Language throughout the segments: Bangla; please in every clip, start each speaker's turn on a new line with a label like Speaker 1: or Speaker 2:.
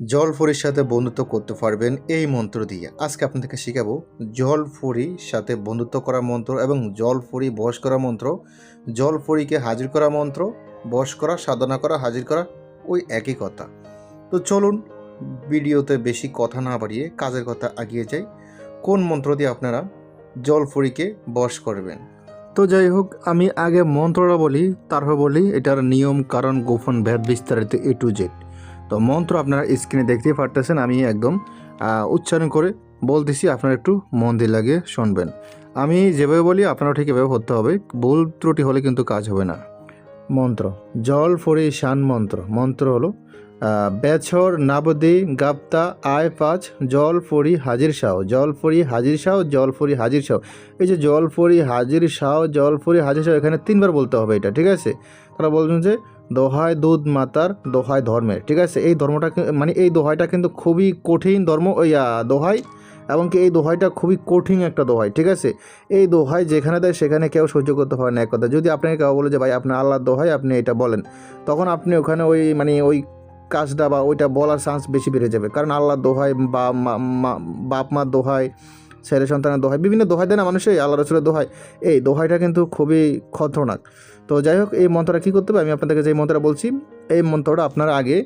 Speaker 1: জল ফরির সাথে বন্ধুত্ব করতে পারবেন এই মন্ত্র দিয়ে। আজকে আপনাদেরকে শেখাবো জল ফরির সাথে বন্ধুত্ব করা মন্ত্র এবং জল ফরি বশ করা মন্ত্র। জল ফরিকে হাজির করা মন্ত্র, বশ করা, সাধনা করা, হাজির করা, ওই একই কথা। তো চলুন ভিডিওতে বেশি কথা না বাড়িয়ে কাজের কথা আগিয়ে যাই। কোন মন্ত্র দিয়ে আপনারা জল ফরিকে বশ করবেন? তো যাই হোক, আমি আগে মন্ত্রটা বলি, তারপর বলি, এটার নিয়ম, কারণ, গোপন ভেদ বিস্তারিত এ টু জেড তো মন্ত্র আপনারা স্ক্রিনে দেখতেই পারতেছেন, আমি একদম উচ্চারণ করে বলতেছি, আপনারা একটু মন দিয়ে লাগিয়ে শুনবেন। আমি যেভাবে বলি আপনারা ঠিক এভাবে করতে হবে, ভুল ত্রুটি হলে কিন্তু কাজ হবে না। মন্ত্র, জল ফরি শান মন্ত্র মন্ত্র হলো বেছর, নাবদি, গাপ্তা, আয় পাঁচ, জল ফরি হাজির সাও জল ফরি হাজির সাও জল ফরি হাজির সাও এই যে জল ফরি হাজির সাও জল ফরি হাজির সাও এখানে তিনবার বলতে হবে এটা, ঠিক আছে? তারা বলছেন যে দোহায় দুধ মাতার দোহায় ধর্মের ঠিক আছে? এই ধর্মটা মানে এই দোহাইটা কিন্তু খুবই কঠিন ধর্ম আহ, দোহাই এবং কি এই দোহাইটা খুবই কঠিন একটা দোহাই ঠিক আছে? এই দোহাই যেখানে দেয় সেখানে কেউ সহ্য করতে পারে না এক কথা যদি আপনাকে কেউ বলে যে ভাই আপনার আল্লাহর দোহাই আপনি এটা বলেন তখন আপনি ওখানে ওই মানে ওই কাজটা বা ওইটা বলার চান্স বেশি বেড়ে যাবে। কারণ আল্লাহর দোহাই বা বাপ মার দোহাই ছেলে সন্তানের দোহাই বিভিন্ন দোহাই দেয় না মানুষই আল্লাহ রসুলের দোহাই। এই দোহাইটা কিন্তু খুবই খতরনাক। তো যাই হোক, এই মন্ত্রটা কী করতে হবে? আমি আপনাদেরকে যে মন্ত্রটা বলছি, এই মন্ত্রটা আপনার আগে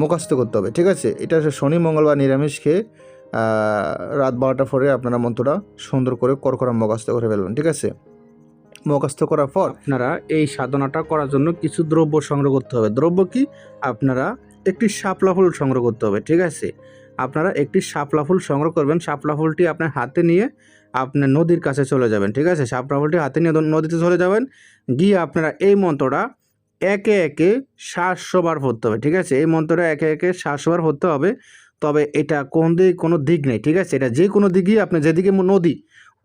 Speaker 1: মুখস্থ করতে হবে, ঠিক আছে? এটা শনি মঙ্গলবার নিরামিষ খেয়ে রাত বারোটা পরে আপনারা মন্ত্রটা সুন্দর করে করকরা মুখস্থ করে ফেলবেন, ঠিক আছে? মুখস্থ করার পর
Speaker 2: আপনারা এই সাধনাটা করার জন্য কিছু দ্রব্য সংগ্রহ করতে হবে। দ্রব্য কি? আপনারা একটি শাপলা ফুল সংগ্রহ করতে হবে, ঠিক আছে? আপনারা একটি শাপলা ফুল সংগ্রহ করবেন। শাপলা ফুলটি আপনার হাতে নিয়ে আপনার নদীর কাছে চলে যাবেন, ঠিক আছে? সাপ রাবলটি হাতে নিয়ে নদীতে চলে যাবেন, গিয়ে আপনারা এই মন্ত্রটা একে একে সাতশো বার পড়তে হবে, ঠিক আছে? এই মন্ত্রটা একে একে সাতশো বার পড়তে হবে, তবে এটা কোন দিক, কোনো দিক নেই, ঠিক আছে? এটা যে কোনো দিকই আপনি যেদিকে নদী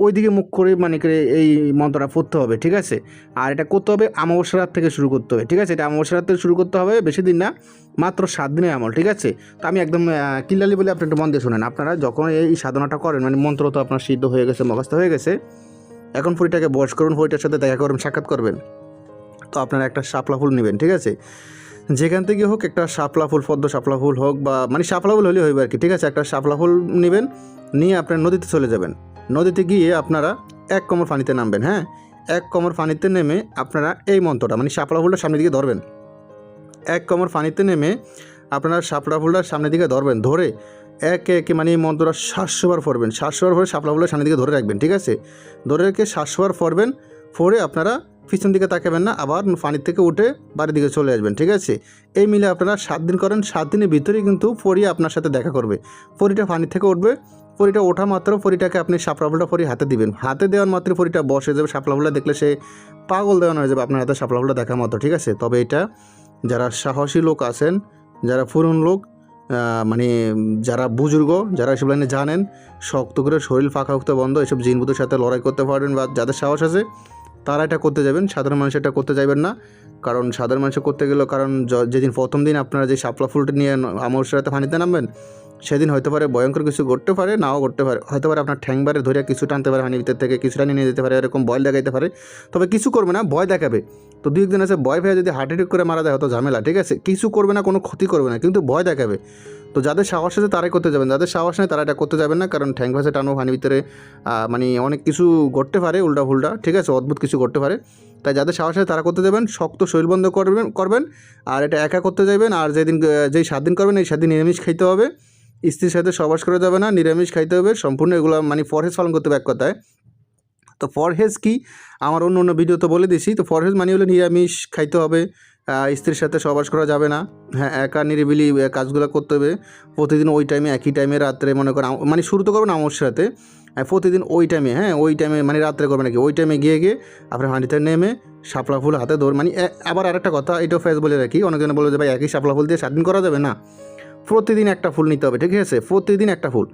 Speaker 2: ওই দিকে মুখ করে মানে করে এই মন্ত্রটা পড়তে হবে, ঠিক আছে? আর এটা করতে হবে অমাবস্যা রাত থেকে শুরু করতে হবে, ঠিক আছে? এটা অমাবস্যা রাত থেকে শুরু করতে হবে, বেশি দিন না, মাত্র সাত দিনের আমল, ঠিক আছে? তো আমি একদম কিল্লালি বলে আপনি একটু মন দিয়ে শোনেন। আপনারা যখন এই সাধনাটা করেন মানে মন্ত্র তো আপনার সিদ্ধ হয়ে গেছে, মুখস্থ হয়ে গেছে, এখন ফুরিটাকে বয়স করুন, ফুরিটার সাথে দেখা করবেন সাক্ষাৎ করবেন। তো আপনারা একটা শাপলা ফুল নেবেন, ঠিক আছে? যেখান থেকে হোক একটা শাপলা ফুল, পদ্ম শাপলা ফুল হোক বা মানে শাপলা ফুল হলেই হইবে আর কি, ঠিক আছে? একটা শাপলা ফুল নেবেন, নিয়ে আপনার নদীতে চলে যাবেন। নদীতে গিয়ে আপনারা এক কমর পানিতে নামবেন হ্যাঁ? এক কমর পানিতে নেমে আপনারা এই মন্ত্রটা মানে শাপলা ফুলটা সামনের দিকে ধরবেন। এক কমর পানিতে নেমে আপনারা শাপলা ফুলটা সামনের দিকে ধরবেন, ধরে একে একে মানে এই মন্ত্রটা সাতশোবার পড়বেন। সাতশোবার পরে শাপলা ফুলটা সামনের দিকে ধরে রাখবেন, ঠিক আছে? ধরে রেখে সাতশোবার পড়বেন পরে আপনারা পিছন দিকে তাকাবেন না, আবার পানির থেকে উঠে বাড়ির দিকে চলে আসবেন, ঠিক আছে? এই মিলে আপনারা সাত দিন করেন, সাত দিনের ভিতরেই কিন্তু পরি আপনার সাথে দেখা করবে। পরিটা পানির থেকে উঠবে পরিটা ওঠা মাত্র পরিটাকে আপনি সাপলাফুলটা পরি হাতে দিবেন। হাতে দেওয়ার মাত্র পরিটা বসে যাবে সাপলাফুলটা দেখলে সে পাগল দেওয়ানো হয়ে যাবে আপনার হাতে সাপলাফুলটা দেখা মাত্র, ঠিক আছে? তবে এটা যারা সাহসী লোক আছেন, যারা ফুরন লোক মানে যারা বুজুর্গ, যারা এসব লাইনে জানেন, শক্ত করে শরীর ফাঁকা উঠতে বন্ধ, এসব জিনবুতের সাথে লড়াই করতে পারবেন বা যাদের সাহস আছে, তারা এটা করতে যাবেন। সাধারণ মানুষ এটা করতে যাবেন না, কারণ সাধারণ মানুষ করতে গেলেও, কারণ যেদিন প্রথম দিন আপনারা যে শাপলা ফুলটা নিয়ে আমার সাথে পানিতে নামবেন সেদিন হয়তো পারে ভয়ঙ্কর কিছু ঘটতে পারে, নাও ঘটতে পারে। হয়তো পারে আপনার ঠ্যাংবারে ধরে কিছু টানতে পারে হানি ভিতর থেকে কিছু টানিয়ে নিয়ে যেতে পারে, এরকম ভয় দেখাইতে পারে। তবে কিছু করবে না, ভয় দেখাবে। তো দুই একদিন আছে, ভয় পেয়ে যদি হার্ট অ্যাটাক করে মারা যায়, হয়তো ঝামেলা, ঠিক আছে? কিছু করবে না, কোনো ক্ষতি করবে না, কিন্তু ভয় দেখাবে। তো যাদের সাহস আছে, তারাই করতে যাবেন। যাদের সাহস নেই, তারা এটা করতে যাবেন না, কারণ ঠ্যাং ভাসে টানো হানির ভিতরে মানে অনেক কিছু ঘটতে পারে উল্টা ফুল্টা ঠিক আছে? অদ্ভুত কিছু ঘটতে পারে। তাই যাদের সাহস আছে, তারা করতে যাবেন, শক্ত শরীর বন্ধ করবেন করবেন, আর এটা একা করতে যাবেন আর যেদিন যেই সাত দিন করবেন, এই সাত দিন নিরামিষ খাইতে হবে। স্ত্রীর সাথে সবাস করা যাবে না, নিরামিষ খাইতে হবে, সম্পূর্ণ এগুলো মানে ফরহেজ পালন করতে হবে এক কথায়। তো ফরহেজ কি? আমার অন্য অন্য ভিডিও তো বলে দিছি। তো ফরহেজ মানে হলো নিরামিষ খাইতে হবে স্ত্রীর সাথে সবাস করা যাবে না। হ্যাঁ একা নিরিবিলি কাজগুলো করতে হবে। প্রতিদিন ওই টাইমে একই টাইমে রাত্রে মনে করেন মানে শুরু তো করবেন আমার সাথে আর প্রতিদিন ওই টাইমে হ্যাঁ ওই টাইমে মানে রাত্রে করবেন নাকি? ওই টাইমে গিয়ে গিয়ে আপনার হাঁড়িতে নেমে শাপলা ফুল হাতে ধর মানে আবার আরেকটা কথা, এটাও ফেস বলে রাখি। অনেকজনে বলে যে, ভাই, একই শাপলা ফুল দিয়ে সাত দিন করা যাবে না? প্রতিদিন একটা ফুল নিতে হবে, ঠিক আছে? প্রতিদিন একটা ফুল,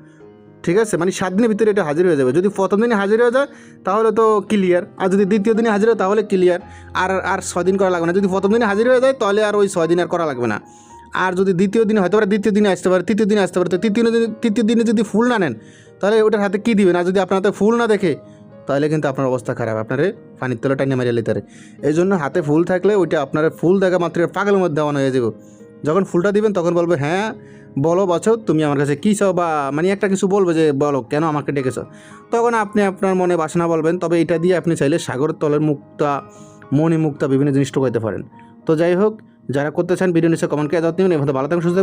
Speaker 2: ঠিক আছে? মানে সাত দিনের ভিতরে এটা হাজির হয়ে যাবে। যদি প্রথম দিনে হাজির হয়ে যায়, তাহলে তো ক্লিয়ার আর যদি দ্বিতীয় দিনে হাজির হয়, তাহলে ক্লিয়ার আর আর ছয় দিন করা লাগবে না। যদি প্রথম দিনে হাজির হয়ে যায়, তাহলে আর ওই ছয় দিন আর করা লাগবে না। আর যদি দ্বিতীয় দিনে হয়তো পারে দ্বিতীয় দিনে আসতে পারে, তৃতীয় দিনে আসতে পারে। তো তৃতীয় দিনে তৃতীয় দিনে যদি ফুল না নেন, তাহলে ওটার হাতে কী দিবেন? আর যদি আপনার হাতে ফুল না দেখে, তাহলে কিন্তু আপনার অবস্থা খারাপ। আপনারে পানির তলে টাইনে মারিয়ে লিতে এই জন্য হাতে ফুল থাকলে ওইটা আপনার ফুল দেখা মাত্র পাগলের মধ্যে দেওয়ানো হয়ে যাবে। যখন ফুলটা দিবেন তখন বলবে হ্যাঁ বলো বাছো তুমি আমার কাছে কী চাও? বা মানে একটা কিছু বলবে যে, বলো, কেন আমাকে ডেকেছ? তখন আপনি আপনার মনে বাসনা বলবেন, তবে এটা দিয়ে আপনি চাইলে সাগরের তলের মুক্তা মনে মুক্তা বিভিন্ন জিনিস করতে পারেন। তো যাই হোক, যারা করতে চান, ভিডিও নিচে কমেন্ট করে দাও ভালো থাকবেন সুস্থ